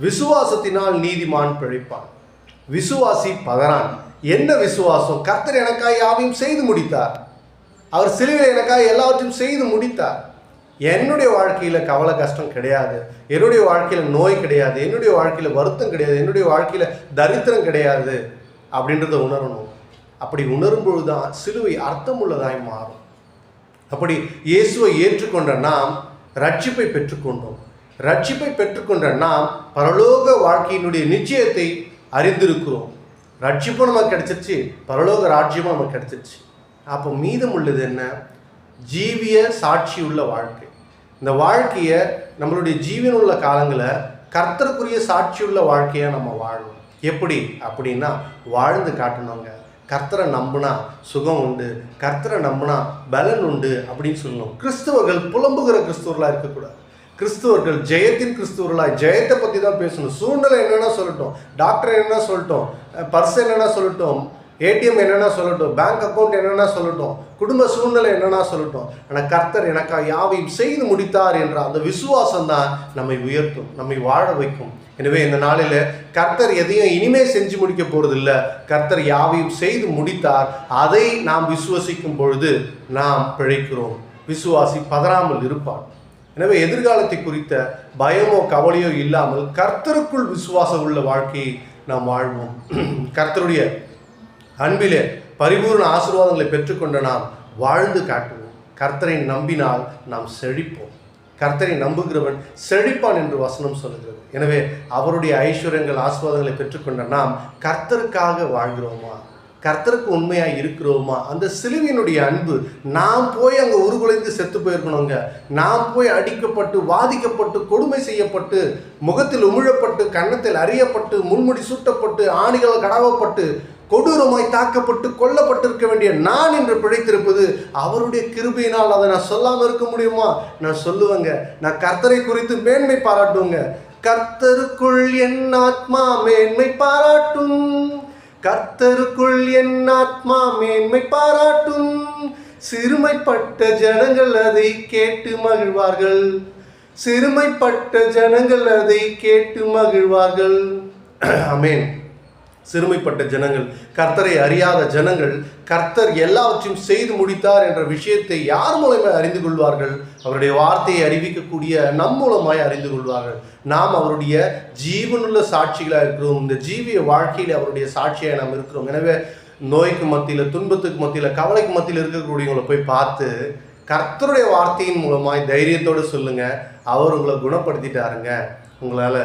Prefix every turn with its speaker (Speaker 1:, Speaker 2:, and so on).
Speaker 1: விசுவாசத்தினால் நீதிமான் பிழைப்பான். விசுவாசி பதறான் என்ன விசுவாசம்? கர்த்தர் எனக்காய் யாவையும் செய்து முடித்தார். அவர் சிலுவையில் எனக்காக எல்லாவற்றையும் செய்து முடித்தார். என்னுடைய வாழ்க்கையில் கவலை கஷ்டம் கிடையாது. என்னுடைய வாழ்க்கையில் நோய் கிடையாது. என்னுடைய வாழ்க்கையில் வருத்தம் கிடையாது. என்னுடைய வாழ்க்கையில் தரித்திரம் கிடையாது அப்படின்றத உணரணும். அப்படி உணரும் பொழுதுதான் சிலுவை அர்த்தமுள்ளதாய் மாறும். அப்படி இயேசுவை ஏற்றுக்கொண்ட நாம் ரட்சிப்பை பெற்றுக்கொண்டோம். ரட்சிப்பை பெற்றுக்கொண்ட நாம் பரலோக வாழ்க்கையினுடைய நிச்சயத்தை அறிந்திருக்கிறோம். ரட்சிப்பும் நமக்கு கிடைச்சிருச்சு பரலோக ராஜ்யமும் நமக்கு கிடைச்சிருச்சு. அப்போ மீதம் உள்ளது என்ன? ஜீவிய சாட்சி உள்ள வாழ்க்கை. இந்த வாழ்க்கையை நம்மளுடைய ஜீவன் உள்ள காலங்களை கர்த்தருக்குரிய சாட்சியுள்ள வாழ்க்கையை நம்ம வாழணும் எப்படி? அப்படின்னா வாழ்ந்து காட்டணுங்க. கர்த்தரை நம்புனா சுகம் உண்டு. கர்த்தரை நம்புனா பலன் உண்டு அப்படின்னு சொல்லணும். கிறிஸ்தவர்கள் புலம்புகிற கிறிஸ்தவர்களாக இருக்கக்கூடாது. கிறிஸ்துவர்கள் ஜெயத்தின் கிறிஸ்துவர்களாய் ஜெயத்தை பற்றி தான் பேசணும். சூழ்நிலை என்னென்னா சொல்லட்டும். டாக்டர் என்னென்னா சொல்லட்டும். பர்ஸ் என்னென்னா சொல்லட்டும். ஏடிஎம் என்னென்னா சொல்லட்டும். பேங்க் அக்கௌண்ட் என்னென்னா சொல்லட்டும். குடும்ப சூழ்நிலை என்னென்னா சொல்லட்டும். ஆனால் கர்த்தர் எனக்காக யாவையும் செய்து முடித்தார் என்ற அந்த விசுவாசம் தான் நம்மை உயர்த்தும் நம்மை வாழ வைக்கும். எனவே இந்த நாளில் கர்த்தர் எதையும் இனிமே செஞ்சு முடிக்க போகிறதில்ல கர்த்தர் யாவையும் செய்து முடித்தார். அதை நாம் விசுவசிக்கும் பொழுது நாம் பிழைக்கிறோம். விசுவாசி பதறாமல் இருப்பான் எனவே எதிர்காலத்தை குறித்த பயமோ கவலையோ இல்லாமல் கர்த்தருக்குள் விசுவாசம் உள்ள வாழ்க்கையை நாம் வாழ்வோம். கர்த்தருடைய அன்பிலே பரிபூர்ண ஆசீர்வாதங்களை பெற்றுக்கொண்ட நாம் வாழ்ந்து காட்டுவோம். கர்த்தரை நம்பினால் நாம் செழிப்போம். கர்த்தரை நம்புகிறவன் செழிப்பான் என்று வசனம் சொல்லுகிறது. எனவே அவருடைய ஐஸ்வர்யங்கள் ஆசீர்வாதங்களை பெற்றுக்கொண்ட நாம் கர்த்தருக்காக வாழ்கிறோமா? கர்த்தருக்கு உண்மையாக இருக்கிறோமா? அந்த சிலுவையினுடைய அன்பு நாம் போய் அங்கே உருகுலைந்து செத்து போயிருக்கணுங்க. நாம் போய் அடிக்கப்பட்டு வாதிக்கப்பட்டு கொடுமை செய்யப்பட்டு முகத்தில் உமிழப்பட்டு கன்னத்தில் அறியப்பட்டு முன்முடி சூட்டப்பட்டு ஆணிகள் கடவப்பட்டு கொடூரமாய் தாக்கப்பட்டு கொல்லப்பட்டிருக்க வேண்டிய நான் என்று பிழைத்திருப்பது அவருடைய கிருபையினால். அதை நான் சொல்லாமல் இருக்க முடியுமா? நான் சொல்லுவேங்க. நான் கர்த்தரை குறித்து மேன்மை பாராட்டுவேங்க. கர்த்தருக்குள் என் ஆத்மா மேன்மை பாராட்டும். கர்த்தருக்குள் என் ஆத்மா மேன்மை பாராட்டும். சிறுமைப்பட்ட ஜனங்கள் அதை கேட்டு மகிழ்வார்கள். சிறுமைப்பட்ட ஜனங்கள் அதை கேட்டு மகிழ்வார்கள். அமேன் சிறுமைப்பட்ட ஜனங்கள் கர்த்தரை அறியாத ஜனங்கள் கர்த்தர் எல்லாவற்றையும் செய்து முடித்தார் என்ற விஷயத்தை யார் மூலமாய் அறிந்து கொள்வார்கள்? அவருடைய வார்த்தையை அறிவிக்கக்கூடிய நம் மூலமாய் அறிந்து கொள்வார்கள். நாம் அவருடைய ஜீவனுள்ள சாட்சிகளாக இருக்கிறோம். இந்த ஜீவிய வாழ்க்கையில் அவருடைய சாட்சியாக நாம் இருக்கிறோம். எனவே நோய்க்கு மத்தியில் துன்பத்துக்கு மத்தியில் கவலைக்கு மத்தியில் இருக்கக்கூடியவங்களை போய் பார்த்து கர்த்தருடைய வார்த்தையின் மூலமாய் தைரியத்தோடு சொல்லுங்கள் அவர் உங்களை குணப்படுத்திட்டாருங்க. உங்களால்